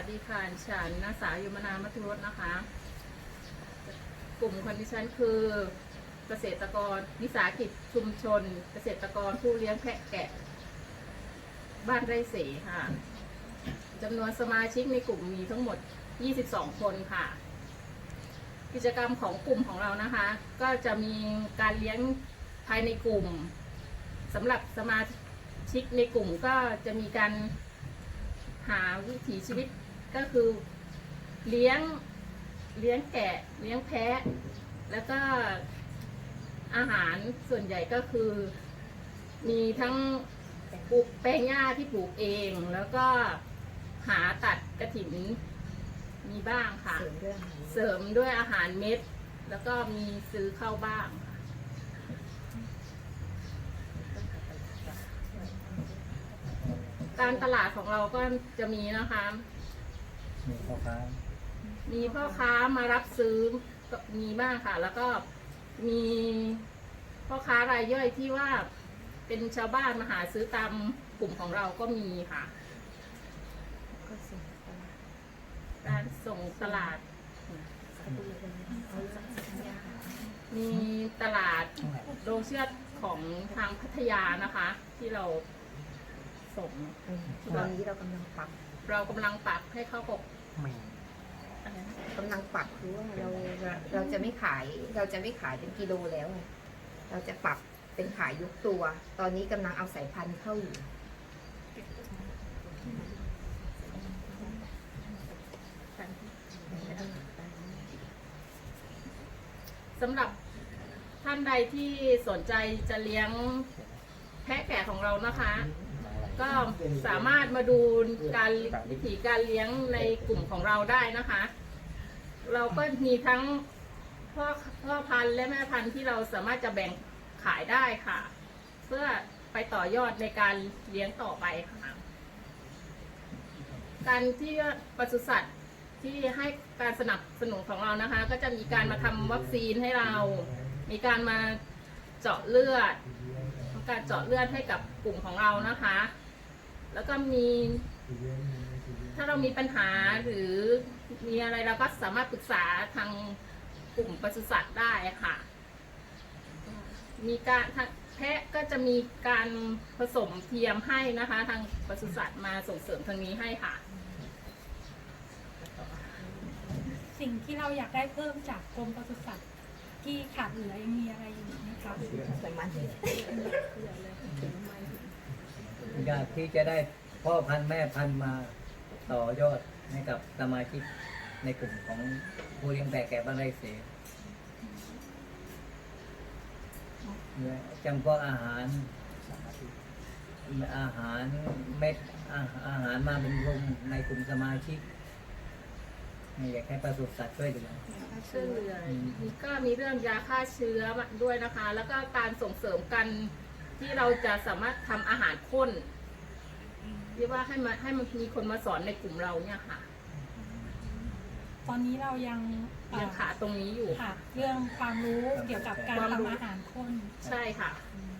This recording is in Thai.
วัสดีค่ะฉันนางสาวยมนามัทุรสนะคะ กลุ่มคนดิฉันคือเกษตรกรวิสาหกิจชุมชน เกษตรกรผู้เลี้ยงแพะแกะ บ้านไร่เสค่ะจำนวนสมาชิกในกลุ่มมีทั้งหมด 22 คนค่ะ กิจกรรมของกลุ่มของเรานะคะ ก็จะมีการเลี้ยงภายในกลุ่มสำหรับสมาชิกในกลุ่มก็จะมีการหาวิถีชีวิต ก็คือเลี้ยงเลี้ยงแกะเลี้ยงแพะ แล้วก็อาหารส่วนใหญ่ก็คือ มีทั้งปลูกแปลงหญ้าที่ปลูกเอง แล้วก็หาตัดกระถินมีบ้างค่ะ เสริมเรื่องนี้เสริมด้วยอาหารเม็ด แล้วก็มีซื้อเข้าบ้าง การตลาดของเราก็จะมีนะคะ มีพ่อค้ามีพ่อค้ามารับซื้อก็มีบ้างค่ะ แล้วก็มีพ่อค้ารายย่อยที่ว่าเป็นชาวบ้านมาหาซื้อตามกลุ่มของเราก็มีค่ะก็เสริมตลาดการส่งตลาดสตูดิโอเอาสักสัญญามีตลาดโรงเชือดของทางพัทยานะคะ ที่เราส่งอืมตอนนี้เรากำลังปรับ เรากำลังปรับให้เข้ากับไม่อะไรนะกำลังปรับคือว่าเราเราเราจะไม่ขายเราจะไม่ขายเป็นกิโลแล้วไงเราจะปรับเป็นขายยกตัว ตอนนี้กำลังเอาสายพันธุ์เข้าอยู่สำหรับท่านใดที่สนใจจะเลี้ยงแพะแกะของเรานะคะ ก็สามารถมาดูการวิธีการเลี้ยงในกลุ่มของเราได้นะคะ เราก็มีทั้งพ่อพ่อพันธุ์และแม่พันธุ์ที่เราสามารถจะแบ่งขายได้ค่ะ เพื่อไปต่อยอดในการเลี้ยงต่อไปค่ะ การที่ปศุสัตว์ที่ให้การสนับสนุนของเรานะคะ ก็จะมีการมาทำวัคซีนให้เรา มีการมาเจาะเลือด การเจาะเลือดให้กับกลุ่มของเรานะคะ แล้วก็มี ถ้าเรามีปัญหาหรือมีอะไรเราก็สามารถปรึกษาทางกลุ่มปศุสัตว์ได้ค่ะ มีการทางแพะก็จะมีการผสมเทียมให้นะคะ ทางปศุสัตว์มาส่งเสริมทางนี้ให้ค่ะ สิ่งที่เราอยากได้เพิ่มจากกรมปศุสัตว์ที่ขาดเหลือยังมีอะไรอยู่ไหมคะสายมัน อยากที่จะได้พ่อพันธุ์แม่พันธุ์มาต่อยอดให้กับสมาชิกในกลุ่มของผู้เลี้ยงแพะแกะบ้านไร่เสเนี่ยจำพวกอาหารอาหารเม็ดอาหารมาบำรุงในกลุ่มสมาชิกเนี่ยอยากให้ปศุสัตว์ช่วยดูช่วยเหลือมีก็มีเรื่องยาฆ่าเชื้อด้วยนะคะ แล้วก็การส่งเสริมกันที่เราจะสามารถทำอาหารข้น ที่ว่าให้มาให้มันมีคนมาสอนในกลุ่มเราเนี่ยค่ะ ตอนนี้เรายังเอ่อยังขาดตรงนี้อยู่ขาดเรื่องความรู้เกี่ยวกับการความรู้ ทำอาหารข้นใช่ค่ะ อืม